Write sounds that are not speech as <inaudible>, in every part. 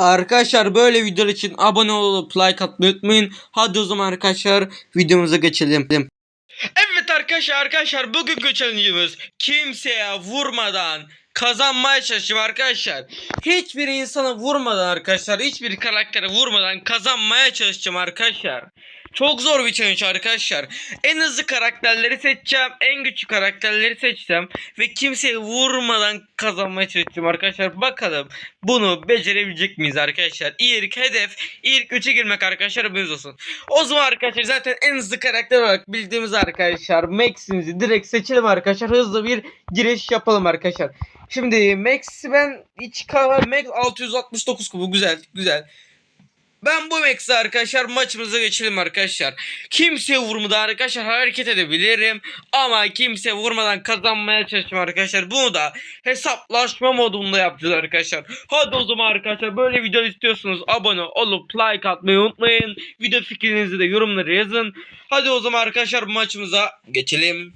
Arkadaşlar böyle videolar için abone olup like atmayı unutmayın. Hadi o zaman arkadaşlar videomuza geçelim. Evet arkadaşlar arkadaşlar bugünkü challenge'ımız kimseye vurmadan kazanmaya çalışacağım arkadaşlar. Hiçbir insana vurmadan arkadaşlar hiçbir karaktere vurmadan kazanmaya çalışacağım arkadaşlar. Çok zor bir challenge arkadaşlar. En hızlı karakterleri seçeceğim. En güçlü karakterleri seçeceğim. Ve kimseye vurmadan kazanmaya çalışacağım arkadaşlar. Bakalım bunu becerebilecek miyiz arkadaşlar? İlk hedef ilk 3'e girmek arkadaşlar haberiniz olsun. O zaman arkadaşlar zaten en hızlı karakter olarak bildiğimiz arkadaşlar Max'imizi direkt seçelim arkadaşlar. Hızlı bir giriş yapalım arkadaşlar. Şimdi Max'i ben hiç kahve Max 669 kubu güzel güzel. Ben bu Max'i arkadaşlar maçımıza geçelim arkadaşlar. Kimseye vurmadan arkadaşlar hareket edebilirim. Ama kimseye vurmadan kazanmaya çalışacağım arkadaşlar. Bunu da hesaplaşma modunda yapacağız arkadaşlar. Hadi o zaman arkadaşlar böyle video istiyorsunuz abone olup like atmayı unutmayın. Video fikrinizi de yorumlara yazın. Hadi o zaman arkadaşlar maçımıza geçelim.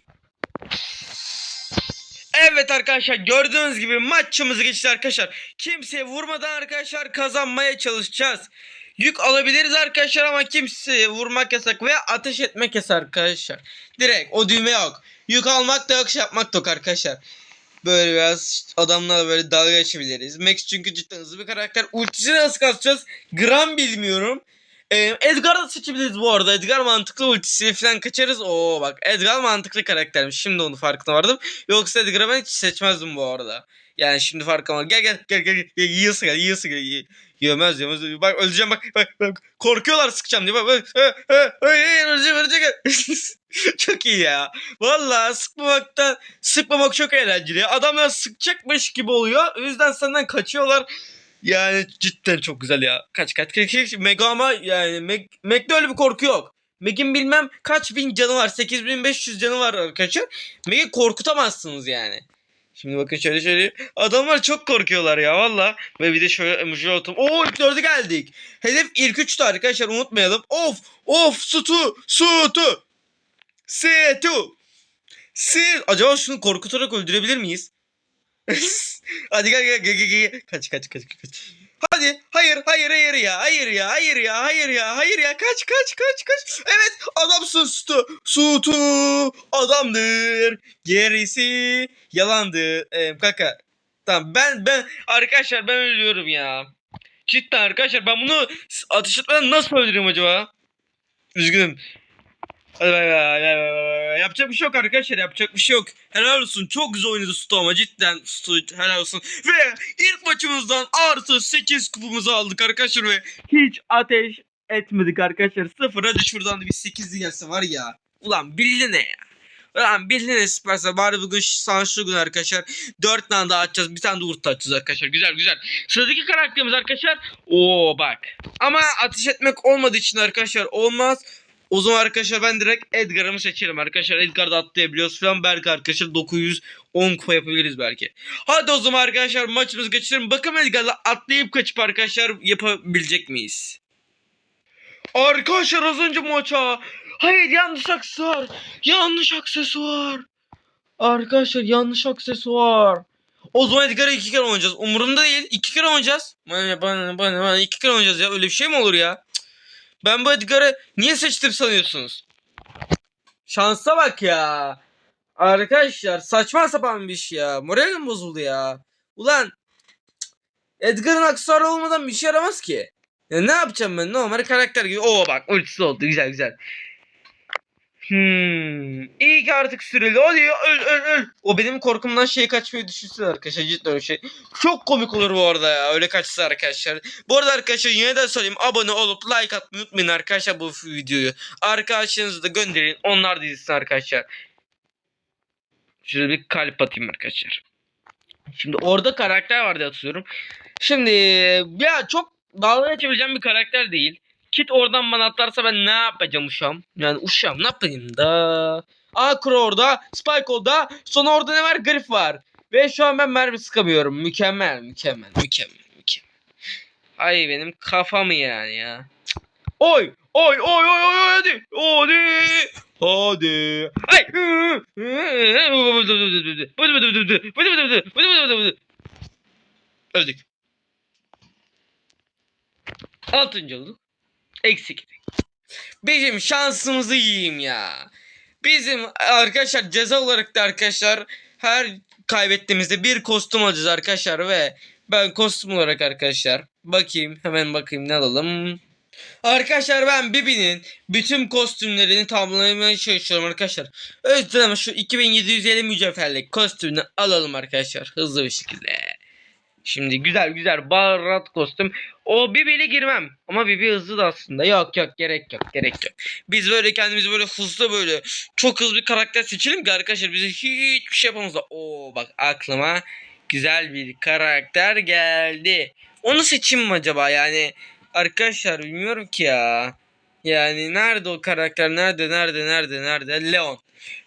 Evet arkadaşlar gördüğünüz gibi maçımızı geçti arkadaşlar. Kimseye vurmadan arkadaşlar kazanmaya çalışacağız. Yük alabiliriz arkadaşlar ama kimseye vurmak yasak ve ateş etmek yasak arkadaşlar. Direkt o düğme yok. Yük almak da yok şey yapmak da yok arkadaşlar. Böyle biraz adamlarla böyle dalga geçebiliriz. Max çünkü cidden hızlı bir karakter. Ultisini nasıl kasacağız? Gram bilmiyorum. Ee, Edgar da seçebiliriz bu arada. Edgar mantıklı ultisi falan kaçarız. Oo bak Edgar mantıklı karaktermiş. Şimdi onu farkına vardım. Yoksa Edgar'ı ben hiç seçmezdim bu arada. Yani şimdi farkım var. Gel gel gel gel gel. yiyorsa gel yiyorsa gel. Yemez yemez. Bak öleceğim bak bak bak. Korkuyorlar sıkacağım diye bak bak. Öleceğim öleceğim. <laughs> çok iyi ya. Vallahi sıkmamakta sıkmamak çok eğlenceli. Adamlar sıkacakmış gibi oluyor. O yüzden senden kaçıyorlar. Yani cidden çok güzel ya. Kaç kaç kaç kaç. Mega ama yani Meg, Meg'de öyle bir korku yok. Meg'in bilmem kaç bin canı var. 8500 canı var arkadaşlar. Meg'i korkutamazsınız yani. Şimdi bakın şöyle şöyle. Adamlar çok korkuyorlar ya valla. Ve bir de şöyle emoji atalım. Oo ilk dördü geldik. Hedef ilk üçtü arkadaşlar unutmayalım. Of of sutu sutu. Setu. Sil. Acaba şunu korkutarak öldürebilir miyiz? <laughs> Hadi gel gel gel gel gel. Kaç kaç kaç kaç. Hadi hayır hayır hayır ya hayır ya hayır ya hayır ya hayır ya kaç kaç kaç kaç. Evet adamsın Sutu. Sutu adamdır. Gerisi yalandı. Ee, kaka. Tamam ben ben arkadaşlar ben ölüyorum ya. Cidden arkadaşlar ben bunu ateş nasıl öldürürüm acaba? Üzgünüm. Yapacak bir şey yok arkadaşlar yapacak bir şey yok. Helal olsun çok güzel oynadı Stu ama cidden Stu helal olsun. Ve ilk maçımızdan artı 8 kupumuzu aldık arkadaşlar ve hiç ateş etmedik arkadaşlar. Sıfır hadi şuradan da bir 8'li gelse var ya. Ulan bildi ne ya. Ulan bildi ne süperse bari bugün şanslı gün arkadaşlar. 4 tane daha atacağız bir tane de urt atacağız arkadaşlar. Güzel güzel. Sıradaki karakterimiz arkadaşlar. Oo bak. Ama ateş etmek olmadığı için arkadaşlar olmaz. O zaman arkadaşlar ben direkt Edgar'ımı seçerim arkadaşlar. Edgar'da atlayabiliyoruz falan. Belki arkadaşlar 910 kupa yapabiliriz belki. Hadi o zaman arkadaşlar maçımızı geçirelim. Bakalım Edgar'la atlayıp kaçıp arkadaşlar yapabilecek miyiz? Arkadaşlar az önce maça. Hayır yanlış aksesuar. Yanlış aksesuar. Arkadaşlar yanlış aksesuar. O zaman Edgar'ı iki kere oynayacağız. Umurumda değil. iki kere oynayacağız. Bana bana bana bana iki kere oynayacağız ya. Öyle bir şey mi olur ya? Ben bu Edgar'ı niye seçtim sanıyorsunuz? Şansa bak ya. Arkadaşlar saçma sapan bir şey ya. Moralim bozuldu ya. Ulan Edgar'ın aksesuarı olmadan bir şey yaramaz ki. Ya ne yapacağım ben? Normal karakter gibi. Oo bak ultisi oldu. Güzel güzel. Hmm. İyi ki artık süreli. Hadi ya, öl öl öl. O benim korkumdan şey kaçmayı düşünsün arkadaşlar. Cidden öyle şey. Çok komik olur bu arada ya. Öyle kaçsa arkadaşlar. Bu arada arkadaşlar yine de söyleyeyim. Abone olup like atmayı unutmayın arkadaşlar bu videoyu. Arkadaşlarınızı da gönderin. Onlar da izlesin arkadaşlar. Şöyle bir kalp atayım arkadaşlar. Şimdi orada karakter vardı hatırlıyorum. Şimdi ya çok dalga geçebileceğim bir karakter değil. Kit oradan bana atlarsa ben ne yapacağım uşağım? Yani uşağım ne yapayım da? Akro orada, Spike orada, sonra orada ne var? Grif var. Ve şu an ben mermi sıkamıyorum. Mükemmel, mükemmel, mükemmel, mükemmel. Ay benim kafamı yani ya. Oy, oy, oy, oy, oy, hadi, hadi, hadi. Ay. Öldük. Altıncı olduk. Eksik. Bizim şansımızı yiyeyim ya. Bizim arkadaşlar ceza olarak da arkadaşlar her kaybettiğimizde bir kostüm alacağız arkadaşlar ve ben kostüm olarak arkadaşlar bakayım hemen bakayım ne alalım. Arkadaşlar ben Bibi'nin bütün kostümlerini tamamlamaya çalışıyorum arkadaşlar. Yüzden şu 2750 mücevherlik kostümünü alalım arkadaşlar hızlı bir şekilde. Şimdi güzel güzel baharat kostüm. O Bibi'yle girmem. Ama Bibi hızlı da aslında. Yok yok gerek yok gerek yok. Biz böyle kendimizi böyle hızlı böyle çok hızlı bir karakter seçelim ki arkadaşlar bize hiçbir şey yapamazlar. Oo bak aklıma güzel bir karakter geldi. Onu seçeyim mi acaba yani? Arkadaşlar bilmiyorum ki ya. Yani nerede o karakter? Nerede? Nerede? Nerede? Nerede? Leon.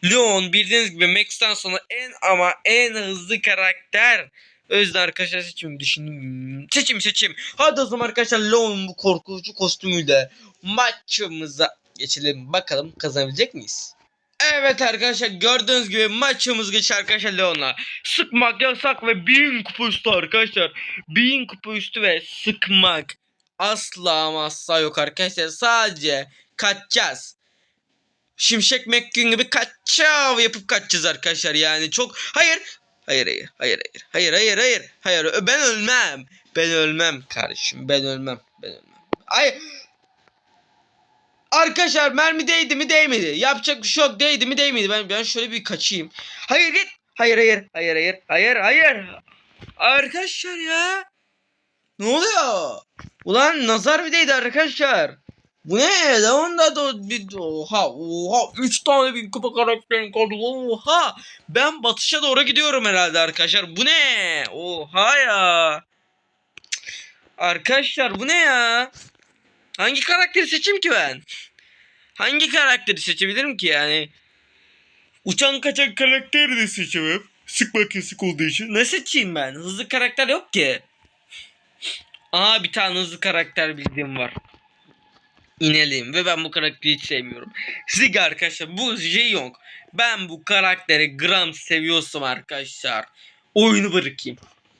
Leon bildiğiniz gibi Max'ten sonra en ama en hızlı karakter. Yüzden arkadaşlar seçim düşündüm. Seçim seçim. Hadi o zaman arkadaşlar Leon'un bu korkutucu kostümüyle maçımıza geçelim. Bakalım kazanabilecek miyiz? Evet arkadaşlar gördüğünüz gibi maçımız geçti arkadaşlar Leon'la. Sıkmak yasak ve 1000 kupa üstü arkadaşlar. 1000 kupa üstü ve sıkmak asla ama asla yok arkadaşlar. Sadece kaçacağız. Şimşek McQueen gibi kaçav yapıp kaçacağız arkadaşlar yani çok hayır Hayır hayır hayır hayır hayır hayır hayır hayır ben ölmem. Ben ölmem kardeşim ben ölmem ben ölmem. Ay Arkadaşlar mermi değdi mi değmedi. Yapacak bir şey yok değdi mi değmedi. Ben ben şöyle bir kaçayım. Hayır git. Hayır hayır hayır hayır hayır hayır. Arkadaşlar ya. Ne oluyor? Ulan nazar mı değdi arkadaşlar? Bu ne? Lan da da bir oha oha 3 tane bin kupa karakterin kaldı. Oha. Ben batışa doğru gidiyorum herhalde arkadaşlar. Bu ne? Oha ya. Arkadaşlar bu ne ya? Hangi karakteri seçeyim ki ben? Hangi karakteri seçebilirim ki yani? Uçan kaçan karakteri de seçemem. Sıkma kesik olduğu için. Ne seçeyim ben? Hızlı karakter yok ki. Aa bir tane hızlı karakter bildiğim var inelim ve ben bu karakteri hiç sevmiyorum. Zig arkadaşlar bu Jeyong. Ben bu karakteri gram seviyorsam arkadaşlar oyunu bırakayım.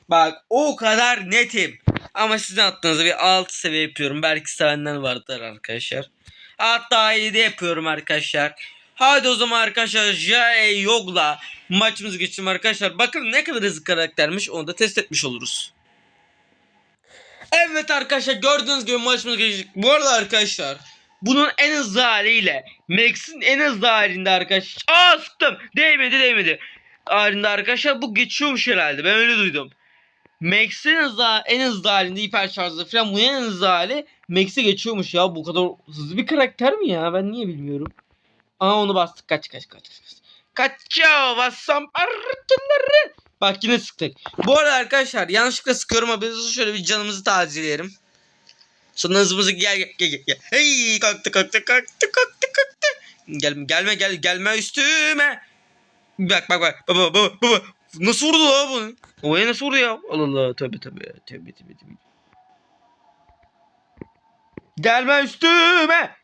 Bak o kadar netim. Ama sizin attığınızda bir 6 seviye yapıyorum. Belki sevenler vardır arkadaşlar. Hatta 7 yapıyorum arkadaşlar. Hadi o zaman arkadaşlar Jeyong'la maçımızı geçelim arkadaşlar. Bakın ne kadar hızlı karaktermiş onu da test etmiş oluruz. Evet arkadaşlar gördüğünüz gibi maçımız geçtik. Bu arada arkadaşlar bunun en hızlı haliyle Max'in en hızlı halinde arkadaşlar. Aa sıktım. Değmedi değmedi. Halinde arkadaşlar bu geçiyormuş herhalde. Ben öyle duydum. Max'in en hızlı halinde hiper şarjlı falan bu en hızlı hali Max'i geçiyormuş ya. Bu kadar hızlı bir karakter mi ya? Ben niye bilmiyorum. Aa onu bastık. Kaç kaç kaç. kaç. Kaçıyor bassam arıtınları. Bak yine sıktık. Bu arada arkadaşlar yanlışlıkla sıkıyorum haberiniz şöyle bir canımızı tazeleyelim. Sonra hızımızı gel gel gel gel. Hey kalktı kalktı kalktı kalktı kalktı. Gel, gelme gel gelme üstüme. Bak bak bak baba baba baba. Nasıl vurdu la bunu? Ovaya nasıl vurdu ya? Allah Allah tövbe tövbe tövbe tövbe tövbe. Gelme üstüme.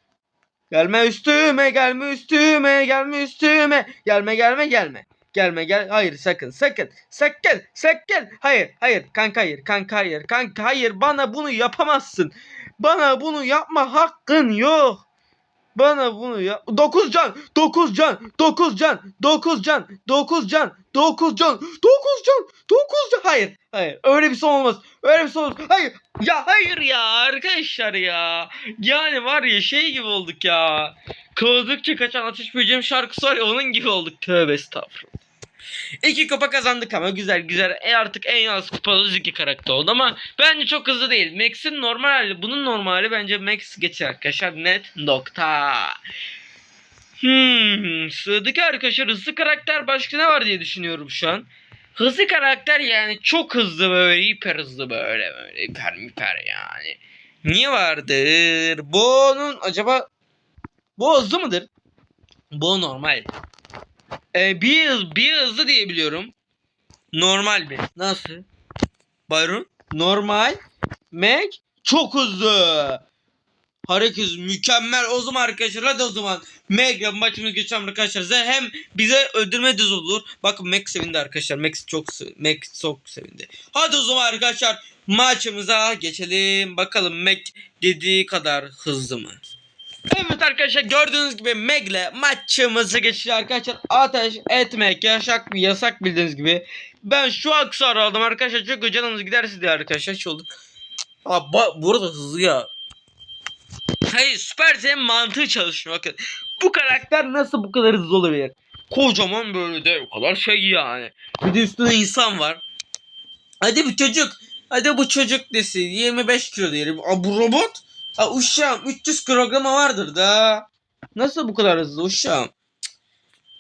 Gelme üstüme, gelme üstüme, gelme üstüme. Gelme gelme gelme. Gelme gel. Hayır sakın sakın. Sakın sakın. Hayır hayır kanka hayır kanka hayır kanka hayır bana bunu yapamazsın. Bana bunu yapma hakkın yok. Bana bunu yap. 9 can, 9 can, 9 can, 9 can, 9 can, 9 can, 9 can, 9 can. Hayır, hayır. Öyle bir son olmaz. Öyle bir son olmaz. Hayır. Ya hayır ya arkadaşlar ya. Yani var ya şey gibi olduk ya. Kovdukça kaçan ateş böceğim şarkısı var ya onun gibi olduk. Tövbe estağfurullah. İki kupa kazandık ama güzel güzel. E artık en az kupalı Ziggy karakter oldu ama bence çok hızlı değil. Max'in normal hali bunun normali bence Max geçer arkadaşlar. Net nokta. Hmm, sıradaki arkadaşlar hızlı karakter başka ne var diye düşünüyorum şu an. Hızlı karakter yani çok hızlı böyle hiper hızlı böyle böyle hiper hiper yani. Niye vardır? Bunun acaba bu hızlı mıdır? Bu normal. Ee, bir, hız, bir hızlı diye biliyorum. Normal bir. Nasıl? Byron? Normal. Mac çok hızlı. Herkes mükemmel. O zaman arkadaşlar hadi o zaman Meg'le maçımız geçelim arkadaşlar. Hem bize öldürme düz olur. Bakın Meg sevindi arkadaşlar. Max çok Meg çok sevindi. Hadi o zaman arkadaşlar maçımıza geçelim. Bakalım Meg dediği kadar hızlı mı? Evet arkadaşlar gördüğünüz gibi Meg'le maçımızı geçiyor arkadaşlar. Ateş etmek yasak yasak bildiğiniz gibi. Ben şu aksar aldım arkadaşlar. Çok canımız giderse diye arkadaşlar şey oldu. Aa, bu arada hızlı ya. Hayır Süpersen'in mantığı çalışmıyor. Bakın bu karakter nasıl bu kadar hızlı olabilir? Kocaman böyle de o kadar şey yani. Bir de üstünde insan var. Hadi bu çocuk. Hadi bu çocuk desin. 25 kilo diyelim. Aa, bu robot. Ha uşağım 300 kilograma vardır da. Nasıl bu kadar hızlı uşağım?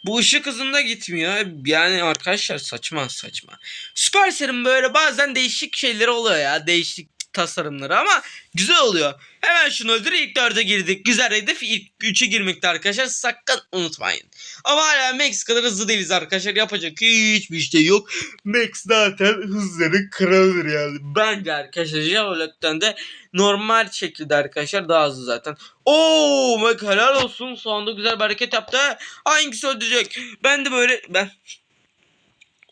Bu ışık hızında gitmiyor. Yani arkadaşlar saçma saçma. Supercell'in böyle bazen değişik şeyleri oluyor ya. Değişik tasarımları ama güzel oluyor. Hemen şunu öldür ilk dörde girdik. Güzel hedef ilk üçe girmekte arkadaşlar. Sakın unutmayın. Ama hala Max kadar hızlı değiliz arkadaşlar. Yapacak hiçbir şey yok. Max zaten hızları kralıdır yani. Bence arkadaşlar Javelok'tan de normal şekilde arkadaşlar daha hızlı zaten. Oo Mac helal olsun. Son anda güzel bir hareket yaptı. Hangisi öldürecek? Ben de böyle ben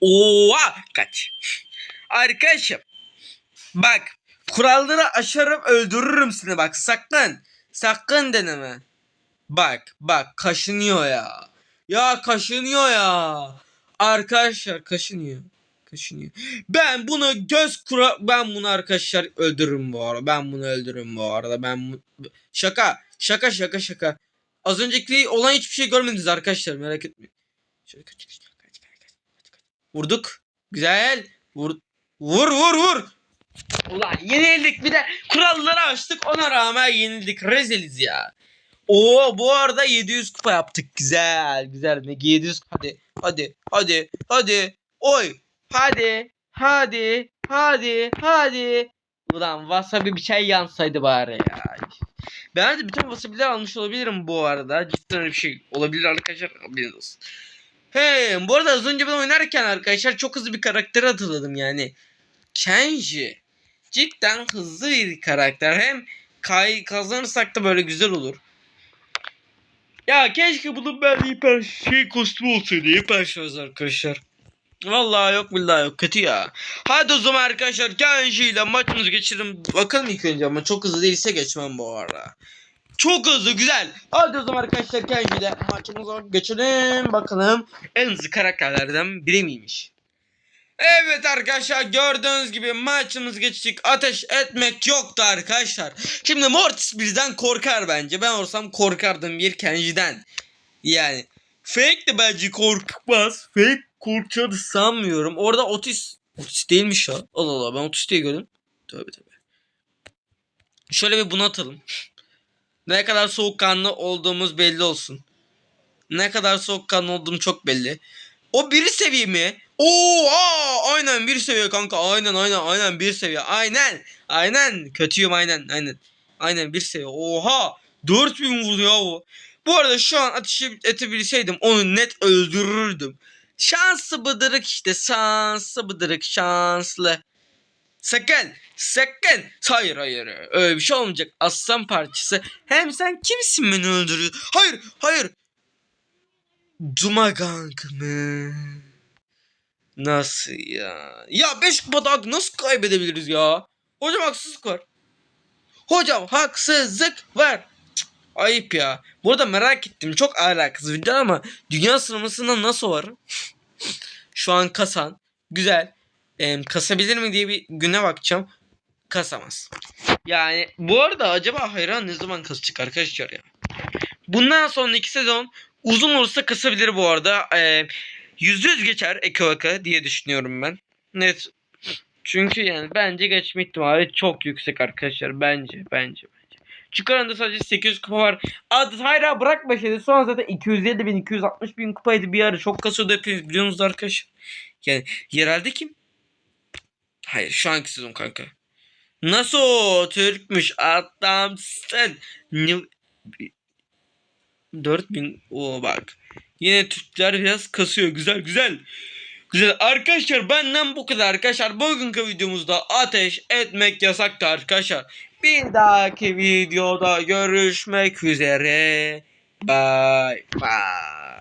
Oha kaç. Arkadaşım. Bak kuralları aşarım öldürürüm seni bak sakın. Sakın deneme. Bak bak kaşınıyor ya. Ya kaşınıyor ya. Arkadaşlar kaşınıyor. Kaşınıyor. Ben bunu göz kura ben bunu arkadaşlar öldürürüm bu arada. Ben bunu öldürürüm bu arada. Ben bu... şaka şaka şaka şaka. Az önceki olan hiçbir şey görmediniz arkadaşlar merak etmeyin. Şöyle kaç kaç kaç kaç kaç. Vurduk. Güzel. Vur vur vur vur. Ulan yenildik bir de kuralları açtık ona rağmen yenildik. Reziliz ya. Oo bu arada 700 kupa yaptık. Güzel güzel. Megi 700 hadi hadi hadi hadi. Oy hadi hadi hadi hadi. Ulan wasabi bir şey yansaydı bari ya. Ben de bütün wasabi'leri almış olabilirim bu arada. Cidden öyle bir şey olabilir arkadaşlar. Haberiniz olsun. He, bu arada az önce ben oynarken arkadaşlar çok hızlı bir karakter hatırladım yani. Kenji. Cidden hızlı bir karakter. Hem kay kazanırsak da böyle güzel olur. Ya keşke bunun ben hiper şey kostümü olsaydı. Hiper şarj arkadaşlar. Vallahi yok billahi yok kötü ya. Hadi o zaman arkadaşlar Kenji ile maçımızı geçirelim. Bakalım ilk önce ama çok hızlı değilse geçmem bu arada. Çok hızlı güzel. Hadi o zaman arkadaşlar Kenji ile maçımıza geçelim. Bakalım en hızlı karakterlerden biri miymiş? Evet arkadaşlar gördüğünüz gibi maçımız geçtik. Ateş etmek yoktu arkadaşlar. Şimdi Mortis bizden korkar bence. Ben olsam korkardım bir Kenji'den. Yani Fake de bence korkmaz. Fake korkacağını sanmıyorum. Orada Otis Otis değilmiş ya. Allah Allah ben Otis diye gördüm. Tövbe tövbe. Şöyle bir bunu atalım. Ne kadar soğukkanlı olduğumuz belli olsun. Ne kadar soğukkanlı olduğum çok belli. O bir seviye mi? Oo, aynen bir seviye kanka. Aynen aynen aynen bir seviye. Aynen. Aynen. Kötüyüm aynen aynen. Aynen bir seviye. Oha. 4000 vurdu ya o. Bu arada şu an ateş edebilseydim onu net öldürürdüm. Şanslı bıdırık işte. Şanslı bıdırık şanslı. Sakın. Sakın. Hayır hayır. Öyle bir şey olmayacak. Aslan parçası. Hem sen kimsin beni öldürüyor? Hayır hayır. Dumagang mı? Nasıl ya? Ya 5 kupa daha nasıl kaybedebiliriz ya? Hocam haksızlık var. Hocam haksızlık var. Cık, ayıp ya. Bu arada merak ettim. Çok alakasız video ama dünya sıralamasında nasıl var? <laughs> Şu an kasan. Güzel. Em, kasabilir mi diye bir güne bakacağım. Kasamaz. Yani bu arada acaba hayran ne zaman kasacak arkadaşlar ya? Bundan sonraki sezon uzun olursa kasabilir bu arada. Ee, yüzde yüz geçer Eko Aka diye düşünüyorum ben. Net. Çünkü yani bence geçme ihtimali çok yüksek arkadaşlar. Bence, bence, bence. Çünkü aranda sadece 800 kupa var. Adı hayra bırakma şeydi. Sonra zaten 250 bin, 260 bin kupaydı bir ara. Çok kasıyordu hepiniz biliyorsunuz arkadaşlar. Yani yerelde kim? Hayır şu anki sezon kanka. Nasıl o? Türkmüş adamsın. Ne- 4000 o bak. Yine Türkler biraz kasıyor. Güzel güzel. Güzel. Arkadaşlar benden bu kadar arkadaşlar. Bugünkü videomuzda ateş etmek yasaktı arkadaşlar. Bir dahaki videoda görüşmek üzere. Bye bye.